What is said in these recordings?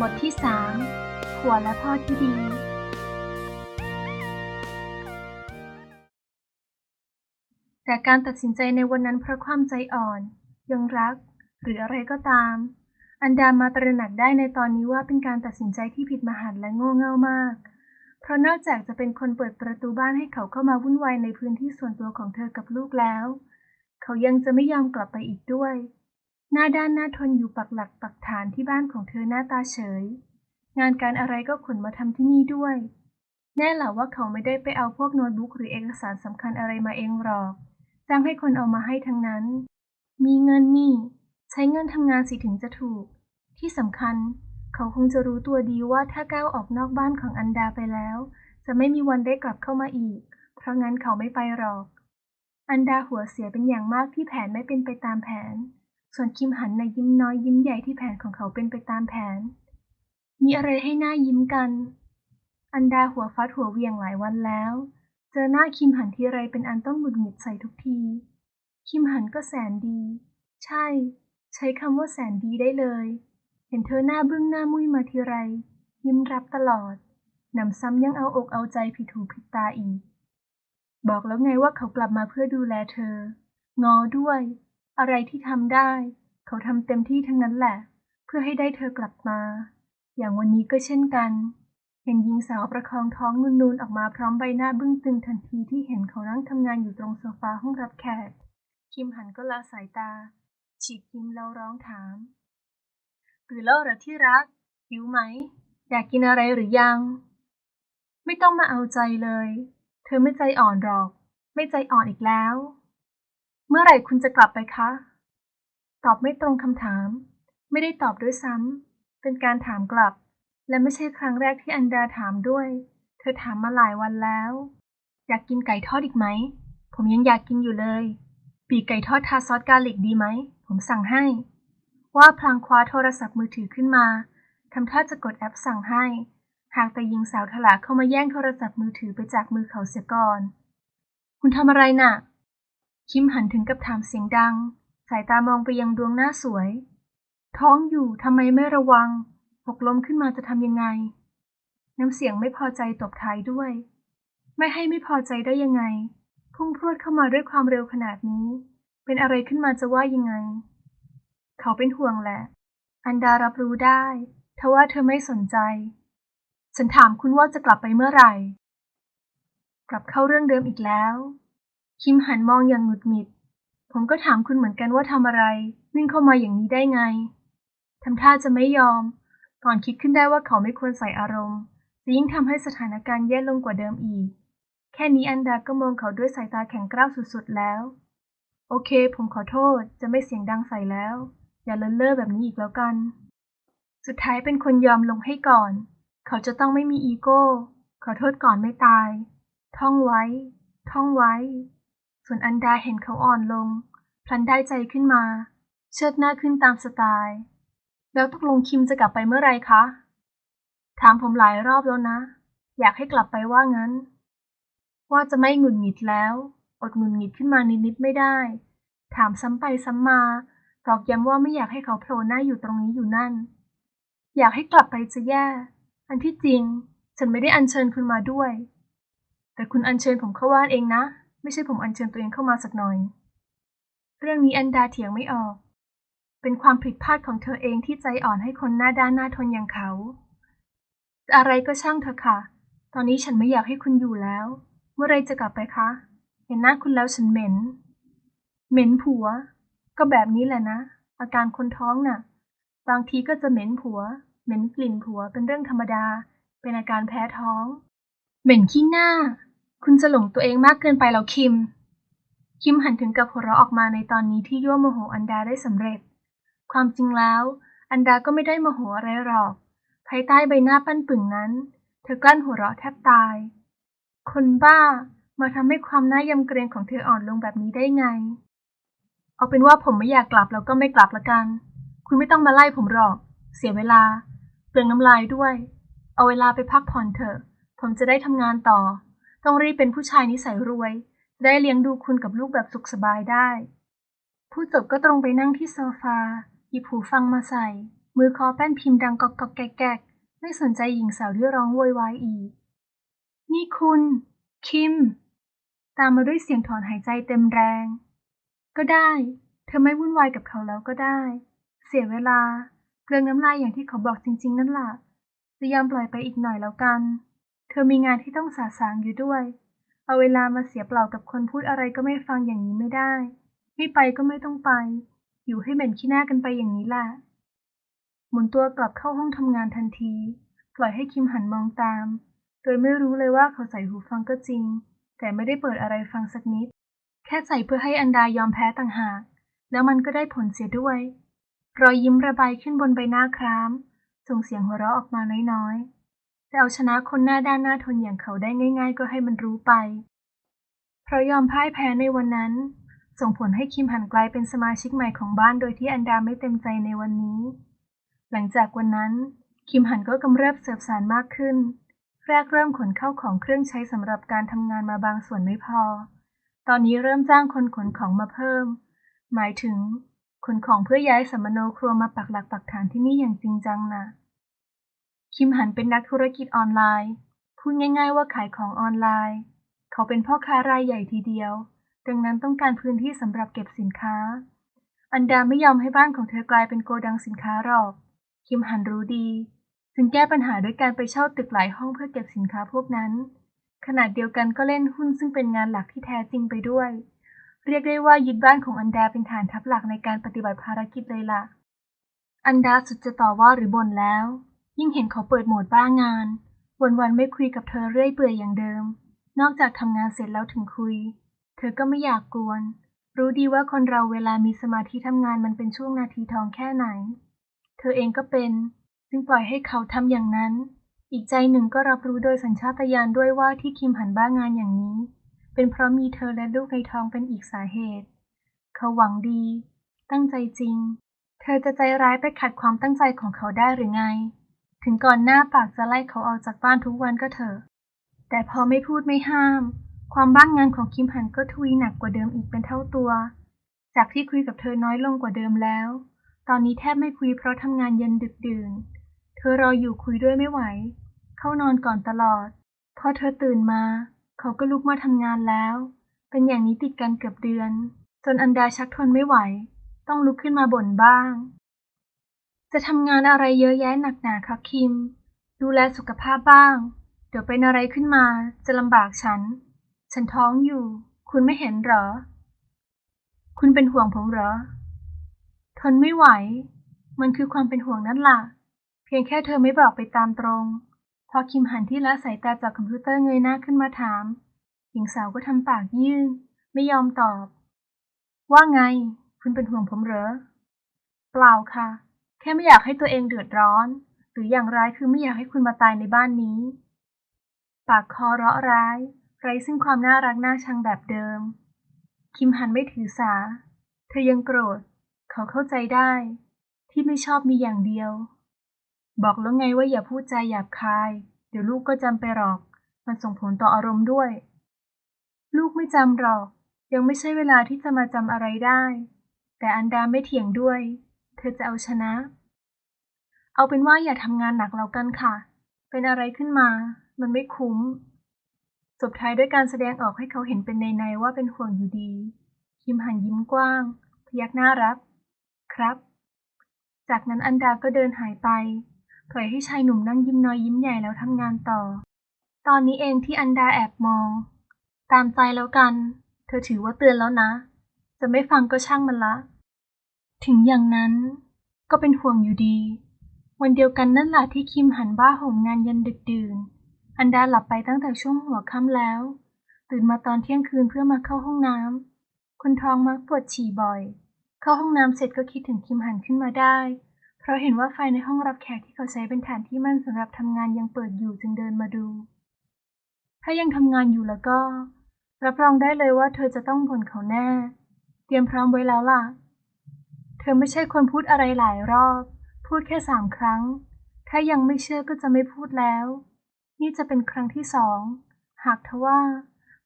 บทที่สามผัวและพ่อที่ดี แต่การตัดสินใจในวันนั้นเพราะความใจอ่อน ยังรัก หรืออะไรก็ตาม อันดามาตระหนักได้ในตอนนี้ว่าเป็นการตัดสินใจที่ผิดมหันและโง่เง่ามาก เพราะนอกจากจะเป็นคนเปิดประตูบ้านให้เขาเข้ามาวุ่นวายในพื้นที่ส่วนตัวของเธอกับลูกแล้ว เขายังจะไม่ยอมกลับไปอีกด้วย หน้าด้านหน้าทนอยู่ปักหลักปักฐานที่บ้านของเธอหน้าตาเฉย งานการอะไรก็ขนมาทำที่นี่ด้วย แน่หละว่าเขาไม่ได้ไปเอาพวกโน้ตบุ๊กหรือเอกสารสำคัญอะไรมาเองหรอก จ้างให้คนเอามาให้ทั้งนั้น มีเงินนี่ ใช้เงินทำงานสิถึงจะถูก ที่สำคัญ เขาคงจะรู้ตัวดีว่าถ้าก้าวออกนอกบ้านของอันดาไปแล้ว จะไม่มีวันได้กลับเข้ามาอีก เพราะงั้นเขาไม่ไปหรอก อันดาหัวเสียเป็นอย่างมากที่แผนไม่เป็นไปตามแผน ส่วนคิมหันในยิ้มน้อยยิ้มใหญ่ที่แผนของเขาเป็นไปตามแผน มีอะไรให้หน้ายิ้มกัน อันดาหัวฟัดหัวเวียงหลายวันแล้ว เจอหน้าคิมหันทีไรเป็นอันต้องหงุดหงิดใส่ทุกที คิมหันก็แสนดี ใช่ ใช้คำว่าแสนดีได้เลย เห็นเธอหน้าบึ้งหน้ามุ้ยมาทีไร ยิ้มรับตลอดหนำซ้ำยังเอาอกเอาใจผิดหูผิดตาอีก บอกแล้วไงว่าเขากลับมาเพื่อดูแลเธองอด้วย อะไรที่ทำได้ เขาทำเต็มที่ทั้งนั้นแหละ เพื่อให้ได้เธอกลับมา อย่างวันนี้ก็เช่นกัน เห็นหญิงสาวประคองท้องนูนๆออกมาพร้อมใบหน้าบึ้งตึงทันทีที่เห็นเขานั่งทำงานอยู่ตรงโซฟาห้องรับแขก คิมหันก็ละสายตา ฉีกยิ้มแล้วร้องถามตื่นแล้วหรอที่รัก หิวไหม อยากกินอะไรหรือยัง ไม่ต้องมาเอาใจเลย เธอไม่ใจอ่อนหรอก ไม่ใจอ่อนอีกแล้ว เมื่อไหร่คุณจะกลับไปคะ ตอบไม่ตรงคำถาม ไม่ได้ตอบด้วยซ้ำ เป็นการถามกลับ และไม่ใช่ครั้งแรกที่อันดาถามด้วย เธอถามมาหลายวันแล้ว อยากกินไก่ทอดอีกไหม ผมยังอยากกินอยู่เลย ปีกไก่ทอดทาซอสกาลิกดีไหม ผมสั่งให้ ว่าพลางคว้าโทรศัพท์มือถือขึ้นมาทำท่าจะกดแอปสั่งให้ หากแต่หญิงสาวถลาเข้ามาแย่งโทรศัพท์มือถือไปจากมือเขาเสียก่อน คุณทำอะไรน่ะ คิมหันถึงกับถามเสียงดัง สายตามองไปยังดวงหน้าสวย ท้องอยู่ทำไมไม่ระวัง หกล้มขึ้นมาจะทำยังไง น้ำเสียงไม่พอใจตบท้ายด้วย ไม่ให้ไม่พอใจได้ยังไง พุ่งพรวดเข้ามาด้วยความเร็วขนาดนี้ เป็นอะไรขึ้นมาจะว่ายังไง เขาเป็นห่วงแหละ อันดารับรู้ได้ ทว่าเธอไม่สนใจ ฉันถามคุณว่าจะกลับไปเมื่อไหร่ กลับเข้าเรื่องเดิมอีกแล้ว คิมหันมองอย่างหงุดหงิด ผมก็ถามคุณเหมือนกันว่าทำอะไร วิ่งเข้ามาอย่างนี้ได้ไงทำท่าจะไม่ยอม ก่อนคิดขึ้นได้ว่าเขาไม่ควรใส่อารมณ์จะยิ่งทำให้สถานการณ์แย่ลงกว่าเดิมอีก แค่นี้อันดาก็มองเขาด้วยสายตาแข็งกร้าวสุดๆแล้ว โอเค ผมขอโทษ จะไม่เสียงดังใส่แล้ว อย่าเลินเล่อแบบนี้อีกแล้วกัน สุดท้ายเป็นคนยอมลงให้ก่อน เขาจะต้องไม่มีอีโก้ ขอโทษก่อนไม่ตาย ท่องไว้ ท่องไว้ ส่วนอันดาเห็นเขาอ่อนลง พลันได้ใจขึ้นมา เชิดหน้าขึ้นตามสไตล์ แล้วตกลงคิมจะกลับไปเมื่อไรคะ ถามผมหลายรอบแล้วนะ อยากให้กลับไปว่างั้น ว่าจะไม่หงุดหงิดแล้ว อดหงุดหงิดขึ้นมานิดๆไม่ได้ ถามซ้ำไปซ้ำมาตอกย้ำว่าไม่อยากให้เขาโผล่หน้าอยู่ตรงนี้อยู่นั่น อยากให้กลับไปจะแย่ อันที่จริง ฉันไม่ได้อัญเชิญคุณมาด้วย แต่คุณอัญเชิญผมเข้าบ้านเองนะ ไม่ใช่ผมอัญเชิญตัวเองเข้ามาสักหน่อย เรื่องนี้อันดาเถียงไม่ออก เป็นความผิดพลาดของเธอเองที่ใจอ่อนให้คนหน้าด้านหน้าทนอย่างเขาอะไรก็ช่างเถอะค่ะ ตอนนี้ฉันไม่อยากให้คุณอยู่แล้ว เมื่อไรจะกลับไปคะ เห็นหน้าคุณแล้วฉันเหม็น เหม็นผัว ก็แบบนี้แหละนะ อาการคนท้องน่ะ บางทีก็จะเหม็นผัว เหม็นกลิ่นผัวเป็นเรื่องธรรมดา เป็นอาการแพ้ท้อง เหม็นขี้หน้า คุณจะหลงตัวเองมากเกินไปแล้วคิม คิมหันถึงกับหัวเราะออกมาในตอนนี้ที่ยั่วโมโหอันดาได้สำเร็จ ความจริงแล้ว อันดาก็ไม่ได้โมโหอะไรหรอก ภายใต้ใบหน้าปั้นปึ่งนั้น เธอกลั้นหัวเราะแทบตาย คนบ้ามาทำให้ความน่ายำเกรงของเธออ่อนลงแบบนี้ได้ไง เอาเป็นว่าผมไม่อยากกลับแล้วก็ไม่กลับละกัน คุณไม่ต้องมาไล่ผมหรอก เสียเวลา เปลืองน้ำลายด้วย เอาเวลาไปพักผ่อนเถอะ ผมจะได้ทำงานต่อ ต้องรีบเป็นผู้ชายนิสัยรวย ได้เลี้ยงดูคุณกับลูกแบบสุขสบายได้ ผู้จบก็ตรงไปนั่งที่โซฟา หยิบหูฟังมาใส่ มือคอแป้นพิมพ์ดังกอกกอกแกกแกกไม่สนใจหญิงสาวที่ร้องโวยวายอีก นี่คุณ คิม ตามมาด้วยเสียงถอนหายใจเต็มแรง ก็ได้ เธอไม่วุ่นวายกับเขาแล้วก็ได้ เสียเวลาเปลืองน้ำลายอย่างที่เขาบอกจริง ๆ นั่นแหละจะยอมปล่อยไปอีกหน่อยแล้วกัน เธอมีงานที่ต้องสาสางอยู่ด้วย เอาเวลามาเสียเปล่ากับคนพูดอะไรก็ไม่ฟังอย่างนี้ไม่ได้ ไม่ไปก็ไม่ต้องไป อยู่ให้เหม็นขี้หน้ากันไปอย่างนี้แหละหมุนตัวกลับเข้าห้องทำงานทันที ปล่อยให้คิมหันมองตาม โดยไม่รู้เลยว่าเขาใส่หูฟังก็จริง แต่ไม่ได้เปิดอะไรฟังสักนิด แค่ใส่เพื่อให้อันดายอมแพ้ต่างหาก แล้วมันก็ได้ผลเสียด้วย รอยยิ้มระบายขึ้นบนใบหน้าคราม ส่งเสียงหัวเราะออกมาน้อยๆ จะเอาชนะคนหน้าด้านหน้าทนอย่างเขาได้ง่าย ๆ ก็ให้มันรู้ไป เพราะยอมพ่ายแพ้ในวันนั้น ส่งผลให้คิมหันกลายเป็นสมาชิกใหม่ของบ้านโดยที่อันดาไม่เต็มใจในวันนี้ หลังจากวันนั้น คิมหันก็กำเริบเสบสารมากขึ้น แรกเริ่มขนเข้าของเครื่องใช้สำหรับการทำงานมาบางส่วนไม่พอ ตอนนี้เริ่มจ้างคนขนของมาเพิ่ม หมายถึงขนของเพื่อย้ายสัมมโนครัวมาปักหลักปักฐานที่นี่อย่างจริงจังนะ คิมหันเป็นนักธุรกิจออนไลน์ พูดง่าย ๆ ว่าขายของออนไลน์ เขาเป็นพ่อค้ารายใหญ่ทีเดียว ดังนั้นต้องการพื้นที่สำหรับเก็บสินค้า อันดาไม่ยอมให้บ้านของเธอกลายเป็นโกดังสินค้าหรอก คิมหันรู้ดี จึงแก้ปัญหาด้วยการไปเช่าตึกหลายห้องเพื่อเก็บสินค้าพวกนั้น ขณะเดียวกันก็เล่นหุ้นซึ่งเป็นงานหลักที่แท้จริงไปด้วย เรียกได้ว่ายึดบ้านของอันดาเป็นฐานทัพหลักในการปฏิบัติภารกิจเลยล่ะ อันดาสุดจะต่อว่าหรือบ่นแล้ว ยิ่งเห็นเขาเปิดโหมดบ้างาน วันๆไม่คุยกับเธอเรื่อยเปื่อยอย่างเดิม นอกจากทำงานเสร็จแล้วถึงคุย เธอก็ไม่อยากกวน รู้ดีว่าคนเราเวลามีสมาธิทำงานมันเป็นช่วงนาทีทองแค่ไหน เธอเองก็เป็นจึงปล่อยให้เขาทำอย่างนั้น อีกใจหนึ่งก็รับรู้โดยสัญชาตญาณด้วยว่าที่คิมหันบ้างานอย่างนี้ เป็นเพราะมีเธอและลูกในท้องเป็นอีกสาเหตุ เขาหวังดี ตั้งใจจริง เธอจะใจร้ายไปขัดความตั้งใจของเขาได้หรือไง ถึงก่อนหน้าปากจะไล่เขาออกจากบ้านทุกวันก็เถอะ แต่พอไม่พูดไม่ห้าม ความบ้างงานของคิมหันก็ทวีหนักกว่าเดิมอีกเป็นเท่าตัว จากที่คุยกับเธอน้อยลงกว่าเดิมแล้ว ตอนนี้แทบไม่คุยเพราะทำงานเย็นดึกดื่น เธอรออยู่คุยด้วยไม่ไหว เข้านอนก่อนตลอด พอเธอตื่นมา เขาก็ลุกมาทำงานแล้ว เป็นอย่างนี้ติดกันเกือบเดือน จนอันดาชักทนไม่ไหว ต้องลุกขึ้นมาบ่นบ้าง จะทำงานอะไรเยอะแยะหนักหนาคะคิม ดูแลสุขภาพบ้าง เดี๋ยวเป็นอะไรขึ้นมาจะลำบากฉัน ฉันท้องอยู่ คุณไม่เห็นเหรอ คุณเป็นห่วงผมเหรอ ทนไม่ไหว มันคือความเป็นห่วงนั่นล่ะ เพียงแค่เธอไม่บอกไปตามตรง พอคิมหันที่ละสายตาจากคอมพิวเตอร์เงยหน้าขึ้นมาถาม หญิงสาวก็ทำปากยื่นไม่ยอมตอบ ว่าไง คุณเป็นห่วงผมเหรอ เปล่าค่ะ แค่ไม่อยากให้ตัวเองเดือดร้อน หรืออย่างร้ายคือไม่อยากให้คุณมาตายในบ้านนี้ ปากคอเราะร้าย ไร้ซึ่งความน่ารักน่าชังแบบเดิม คิมหันไม่ถือสา เธอยังโกรธ เขาเข้าใจได้ ที่ไม่ชอบมีอย่างเดียว บอกแล้วไงว่าอย่าพูดใจหยาบคาย เดี๋ยวลูกก็จำไปหรอก มันส่งผลต่ออารมณ์ด้วย ลูกไม่จำหรอก ยังไม่ใช่เวลาที่จะมาจำอะไรได้ แต่อันดาไม่เถียงด้วย เธอจะเอาชนะ เอาเป็นว่าอย่าทำงานหนักแล้วกันค่ะ เป็นอะไรขึ้นมา มันไม่คุ้ม จบท้ายด้วยการแสดงออกให้เขาเห็นเป็นในในๆว่าเป็นห่วงอยู่ดี คิมหันยิ้มกว้าง พยักหน้ารับ ครับ จากนั้นอันดาก็เดินหายไปปล่อยให้ชายหนุ่มนั่งยิ้มน้อยยิ้มใหญ่แล้วทำงานต่อ ตอนนี้เองที่อันดาแอบมอง ตามใจแล้วกัน เธอถือว่าเตือนแล้วนะ จะไม่ฟังก็ช่างมันละ ถึงอย่างนั้นก็เป็นห่วงอยู่ดี วันเดียวกันนั่นแหละที่คิมหันบ้าห่มงานยันดึกดื่น อันดาหลับไปตั้งแต่ช่วงหัวค่ำแล้ว ตื่นมาตอนเที่ยงคืนเพื่อมาเข้าห้องน้ำคนท้องมักปวดฉี่บ่อย เข้าห้องน้ำเสร็จก็คิดถึงคิมหันขึ้นมาได้ เพราะเห็นว่าไฟในห้องรับแขกที่เขาใช้เป็นฐานที่มั่นสำหรับทำงานยังเปิดอยู่จึงเดินมาดู ถ้ายังทำงานอยู่แล้วก็ รับรองได้เลยว่าเธอจะต้องบ่นเขาแน่ เตรียมพร้อมไว้แล้วล่ะ ธอไม่ใช่คนพูดอะไรหลายรอบ พูดแค่สามครั้ง ถ้ายังไม่เชื่อก็จะไม่พูดแล้ว นี่จะเป็นครั้งที่สอง หากทว่า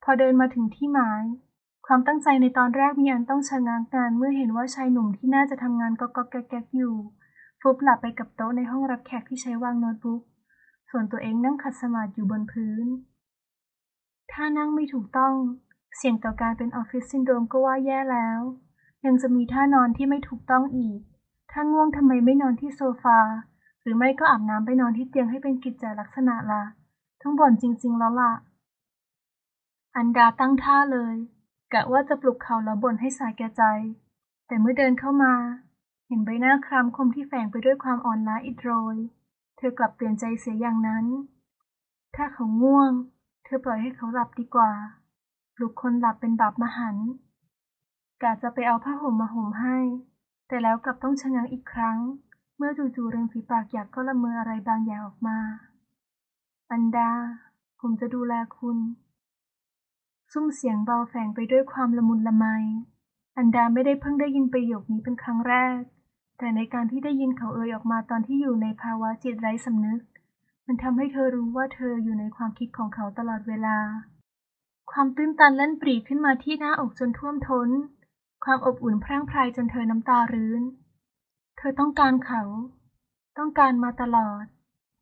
พอเดินมาถึงที่หมาย ความตั้งใจในตอนแรกมีอันต้องชะงักงานเมื่อเห็นว่าชายหนุ่มที่น่าจะทำงานก็ก็แก๊กอยู่ ฟุบหลับไปกับโต๊ะในห้องรับแขกที่ใช้วางโน้ตบุ๊ก ส่วนตัวเองนั่งขัดสมาธิอยู่บนพื้น ถ้านั่งไม่ถูกต้อง เสี่ยงต่อการเป็นออฟฟิศซินโดรมก็ว่าแย่แล้ว ยังจะมีท่านอนที่ไม่ถูกต้องอีก ถ้าง่วงทำไมไม่นอนที่โซฟา หรือไม่ก็อาบน้ำไปนอนที่เตียงให้เป็นกิจจลักษณะละ่ะ ทั้งบ่นจริง ๆ แล้วล่ะ อันดาตั้งท่าเลย กะว่าจะปลุกเขาแล้วบ่นให้สายแก่ใจ แต่เมื่อเดินเข้ามา เห็นใบหน้าคล้ำคมที่แฝงไปด้วยความอ่อนล้าอิดโรย เธอกลับเปลี่ยนใจเสียอย่างนั้น ถ้าเขาง่วง เธอปล่อยให้เขาหลับดีกว่าปลุกคนหลับเป็นบาปมหันต์ กะจะไปเอาผ้าห่มมาห่มให้ แต่แล้วกลับต้องชะงักอีกครั้ง เมื่อจู่ๆริมฝีปากอยากก็ละเมออะไรบางอย่างออกมา อันดา ผมจะดูแลคุณ ซุ้มเสียงเบาแฝงไปด้วยความละมุนละไม อันดาไม่ได้เพิ่งได้ยินประโยคนี้เป็นครั้งแรก แต่ในการที่ได้ยินเขาเอ่ยออกมาตอนที่อยู่ในภาวะจิตไร้สำนึก มันทำให้เธอรู้ว่าเธออยู่ในความคิดของเขาตลอดเวลา ความตื้นตันเล่นปรีขึ้นมาที่หน้าอกจนท่วมท้น ความอบอุ่นพร่างพรายจนเธอน้ำตารื้น เธอต้องการเขา ต้องการมาตลอด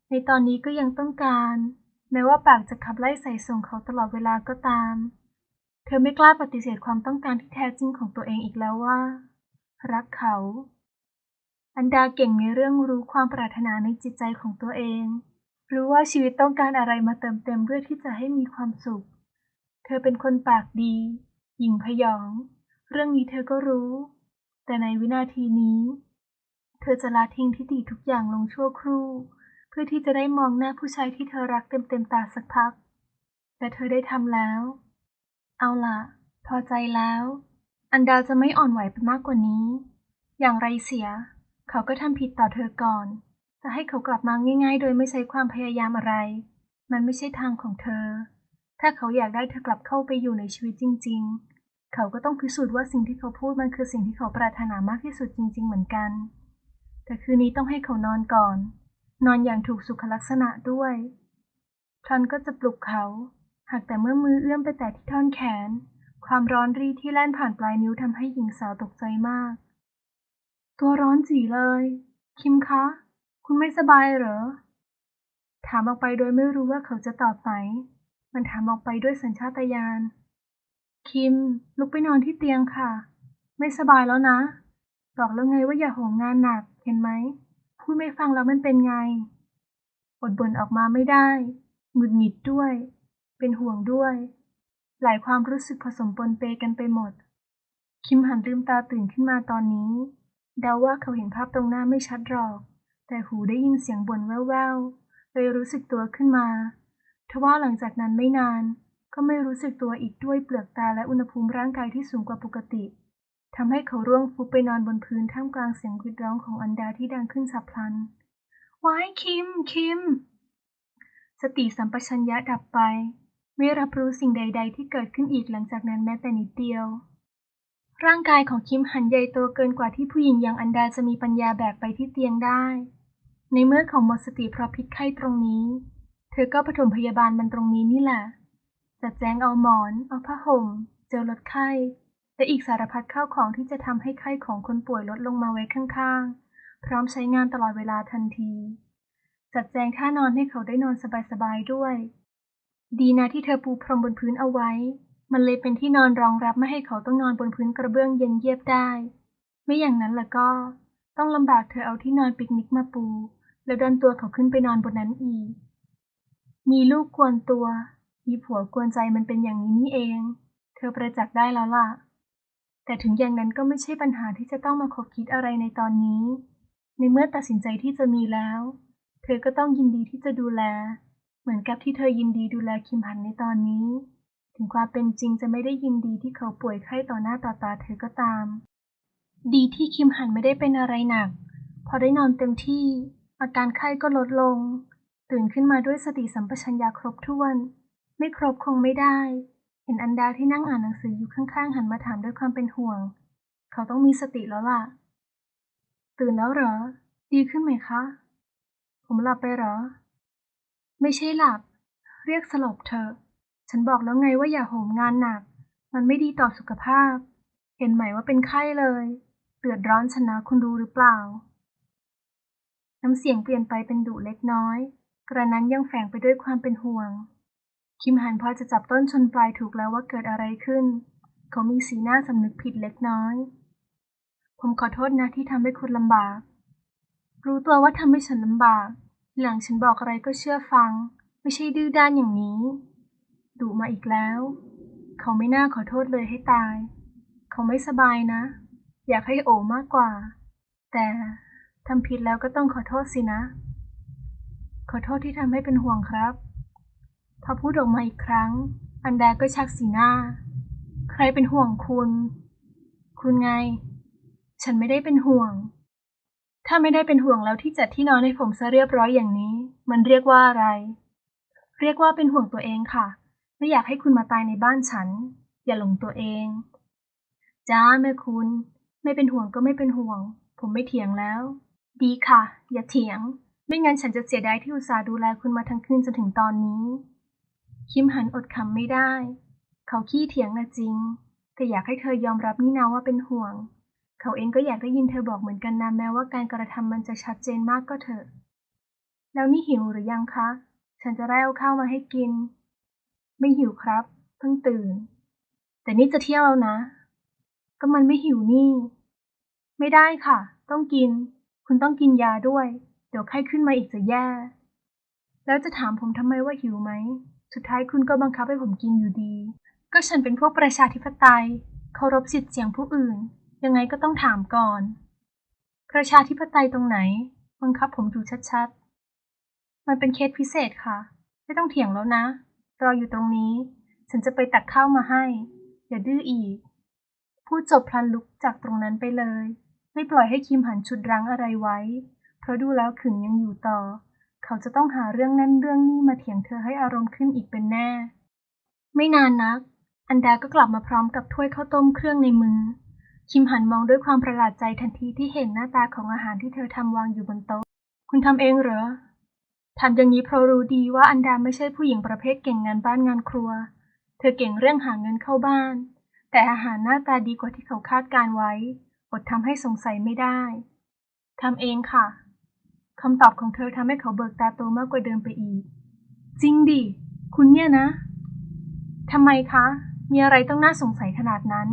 ในตอนนี้ก็ยังต้องการ แม้ว่าปากจะขับไล่ใส่ส่งเขาตลอดเวลาก็ตาม เธอไม่กล้าปฏิเสธความต้องการที่แท้จริงของตัวเองอีกแล้วว่า รักเขา อันดาเก่งในเรื่องรู้ความปรารถนาในจิตใจของตัวเอง รู้ว่าชีวิตต้องการอะไรมาเติมเต็มเพื่อที่จะให้มีความสุข เธอเป็นคนปากดี หญิงพยอง เรื่องนี้เธอก็รู้ แต่ในวินาทีนี้ เธอจะละทิ้งทิฏฐิทุกอย่างลงชั่วครู่ เพื่อที่จะได้มองหน้าผู้ชายที่เธอรักเต็มเต็มๆตาสักพัก แต่เธอได้ทำแล้ว เอาล่ะ พอใจแล้ว อันดาจะไม่อ่อนไหวไปมากกว่านี้ อย่างไรเสีย เขาก็ทำผิดต่อเธอก่อน จะให้เขากลับมาง่าย ๆ โดยไม่ใช้ความพยายามอะไร มันไม่ใช่ทางของเธอ ถ้าเขาอยากได้เธอกลับเข้าไปอยู่ในชีวิตจริง ๆ เขาก็ต้องพิสูจน์ว่าสิ่งที่เขาพูดมันคือสิ่งที่เขาปรารถนามากที่สุดจริง ๆ เหมือนกัน แต่คืนนี้ต้องให้เขานอนก่อน นอนอย่างถูกสุขลักษณะด้วยพลันก็จะปลุกเขา หากแต่เมื่อมือเอื้อมไปแตะที่ท่อนแขน ความร้อนรีที่แล่นผ่านปลายนิ้วทำให้หญิงสาวตกใจมาก ตัวร้อนจีเลย คิมคะ คุณไม่สบายเหรอ ถามออกไปโดยไม่รู้ว่าเขาจะตอบไหมมันถามออกไปด้วยสัญชาตญาณ คิม ลุกไปนอนที่เตียงค่ะ ไม่สบายแล้วนะ บอกแล้วไงว่าอย่าโหมงานหนัก เห็นไหม พูดไม่ฟังแล้วมันเป็นไง อดบ่นออกมาไม่ได้หงุดหงิดด้วย เป็นห่วงด้วย หลายความรู้สึกผสมปนเปกันไปหมด คิมหันลืมตาตื่นขึ้นมาตอนนี้ เดาว่าเขาเห็นภาพตรงหน้าไม่ชัดหรอก แต่หูได้ยินเสียงบ่นแว่วๆเลยรู้สึกตัวขึ้นมา ทว่าหลังจากนั้นไม่นาน ก็ไม่รู้สึกตัวอีกด้วยเปลือกตาและอุณหภูมิร่างกายที่สูงกว่าปกติทำให้เขาร่วงฟุบไปนอนบนพื้นท่ามกลางเสียงกรีดร้องของอันดาที่ดังขึ้นฉับพลันวายคิม คิม สติสัมปชัญญะดับไป ไม่รับรู้สิ่งใด ๆ ที่เกิดขึ้นอีกหลังจากนั้นแม้แต่นิดเดียว ร่างกายของคิมหันใหญ่โตเกินกว่าที่ผู้หญิงอย่างอันดาจะมีปัญญาแบกไปที่เตียงได้ ในเมื่อเขาหมดสติเพราะพิษไข้ตรงนี้ เธอก็ปฐมพยาบาลมันตรงนี้นี่แหละ จัดแจงเอาหมอน เอาผ้าห่ม เจลลดไข้ และอีกสารพัดข้าวของที่จะทำให้ไข้ของคนป่วยลดลงมาไว้ข้างๆ พร้อมใช้งานตลอดเวลาทันที จัดแจงท่านอนให้เขาได้นอนสบายๆด้วย ดีนะที่เธอปูพรมบนพื้นเอาไว้ มันเลยเป็นที่นอนรองรับไม่ให้เขาต้องนอนบนพื้นกระเบื้องเย็นเยียบได้ ไม่อย่างนั้นล่ะก็ ต้องลำบากเธอเอาที่นอนปิกนิกมาปู แล้วดันตัวเขาขึ้นไปนอนบนนั้นอีก มีลูกกวนตัว มีผัวกวนใจมันเป็นอย่างนี้นี่เอง เธอประจักษ์ได้แล้วล่ะ แต่ถึงอย่างนั้นก็ไม่ใช่ปัญหาที่จะต้องมาคบคิดอะไรในตอนนี้ ในเมื่อตัดสินใจที่จะมีแล้ว เธอก็ต้องยินดีที่จะดูแล เหมือนกับที่เธอยินดีดูแลคิมหันในตอนนี้ ถึงความเป็นจริงจะไม่ได้ยินดีที่เขาป่วยไข้ต่อหน้าต่อตาเธอก็ตาม ดีที่คิมหันไม่ได้เป็นอะไรหนัก พอได้นอนเต็มที่ อาการไข้ก็ลดลง ตื่นขึ้นมาด้วยสติสัมปชัญญะครบถ้วน ไม่ครบคงไม่ได้ เห็นอันดาที่นั่งอ่านหนังสืออยู่ข้างๆ หันมาถามด้วยความเป็นห่วง เขาต้องมีสติแล้วล่ะ ตื่นแล้วเหรอ ดีขึ้นไหมคะ ผมหลับไปเหรอ ไม่ใช่หลับ เรียกสลบเถอะ ฉันบอกแล้วไงว่าอย่าโหมงานหนัก มันไม่ดีต่อสุขภาพ เห็นไหมว่าเป็นไข้เลย เดือดร้อนชนะคุณรู้หรือเปล่า น้ำเสียงเปลี่ยนไปเป็นดุเล็กน้อย กระนั้นยังแฝงไปด้วยความเป็นห่วง คิมหันพอจะจับต้นชนปลายถูกแล้วว่าเกิดอะไรขึ้น เขามีสีหน้าสำนึกผิดเล็กน้อย ผมขอโทษนะที่ทำให้คุณลำบาก รู้ตัวว่าทำให้ฉันลำบาก หลังฉันบอกอะไรก็เชื่อฟัง ไม่ใช่ดื้อด้านอย่างนี้ดุมาอีกแล้ว เขาไม่น่าขอโทษเลยให้ตาย เขาไม่สบายนะ อยากให้โอมากกว่า แต่ทำผิดแล้วก็ต้องขอโทษสินะ ขอโทษที่ทำให้เป็นห่วงครับ พอพูดออกมาอีกครั้ง อันดาก็ชักสีหน้า ใครเป็นห่วงคุณ คุณไง ฉันไม่ได้เป็นห่วง ถ้าไม่ได้เป็นห่วงแล้วที่จัดที่นอนให้ผมซะเรียบร้อยอย่างนี้ มันเรียกว่าอะไร เรียกว่าเป็นห่วงตัวเองค่ะ ไม่อยากให้คุณมาตายในบ้านฉัน อย่าหลงตัวเอง จ้าแม่คุณ ไม่เป็นห่วงก็ไม่เป็นห่วง ผมไม่เถียงแล้ว ดีค่ะ อย่าเถียง ไม่งั้นฉันจะเสียดายที่อุตส่าห์ดูแลคุณมาทั้งคืนจนถึงตอนนี้ คิมหันอดคำไม่ได้ เขาขี้เถียงนะจริง แต่อยากให้เธอยอมรับนี่นาว่าเป็นห่วง เขาเองก็อยากได้ยินเธอบอกเหมือนกันนะแม้ว่าการกระทำมันจะชัดเจนมากก็เถอะ แล้วนี่หิวหรือยังคะ ฉันจะได้เอาข้าวมาให้กิน ไม่หิวครับ เพิ่งตื่น แต่นี่จะเที่ยวแล้วนะ ก็มันไม่หิวนี่ ไม่ได้ค่ะ ต้องกิน คุณต้องกินยาด้วย เดี๋ยวไข้ขึ้นมาอีกจะแย่ แล้วจะถามผมทำไมว่าหิวไหม สุดท้ายคุณก็บังคับให้ผมกินอยู่ดี ก็ฉันเป็นพวกประชาธิปไตย เคารพสิทธิเสียงผู้อื่น ยังไงก็ต้องถามก่อน ประชาธิปไตยตรงไหน บังคับผมดูชัดๆ มันเป็นเคสพิเศษค่ะ ไม่ต้องเถียงแล้วนะ รออยู่ตรงนี้ ฉันจะไปตักข้าวมาให้ อย่าดื้ออีก พูดจบพลันลุกจากตรงนั้นไปเลย ไม่ปล่อยให้คิมหันชุดรั้งอะไรไว้ เพราะดูแล้วขึงยังอยู่ต่อ เขาจะต้องหาเรื่องนั่นเรื่องนี้มาเถียงเธอให้อารมณ์ขึ้นอีกเป็นแน่ ไม่นานนัก อันดาก็กลับมาพร้อมกับถ้วยข้าวต้มเครื่องในมือ คิมหันมองด้วยความประหลาดใจทันทีที่เห็นหน้าตาของอาหารที่เธอทำวางอยู่บนโต๊ะ คุณทำเองเหรอทำอย่างนี้เพราะรู้ดีว่าอันดาไม่ใช่ผู้หญิงประเภทเก่งงานบ้านงานครัว เธอเก่งเรื่องหาเงินเข้าบ้าน แต่อาหารหน้าตาดีกว่าที่เขาคาดการไว้ อดทำให้สงสัยไม่ได้ทำเองค่ะ คำตอบของเธอทำให้เขาเบิกตาโตมากกว่าเดิมไปอีก จริงดิ คุณเนี่ยนะ ทำไมคะ มีอะไรต้องน่าสงสัยขนาดนั้น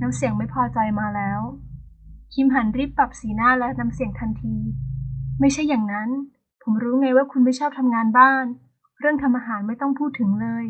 น้ำเสียงไม่พอใจมาแล้ว คิมหันรีบปรับสีหน้าและน้ำเสียงทันที ไม่ใช่อย่างนั้น ผมรู้ไงว่าคุณไม่ชอบทำงานบ้าน เรื่องทำอาหารไม่ต้องพูดถึงเลย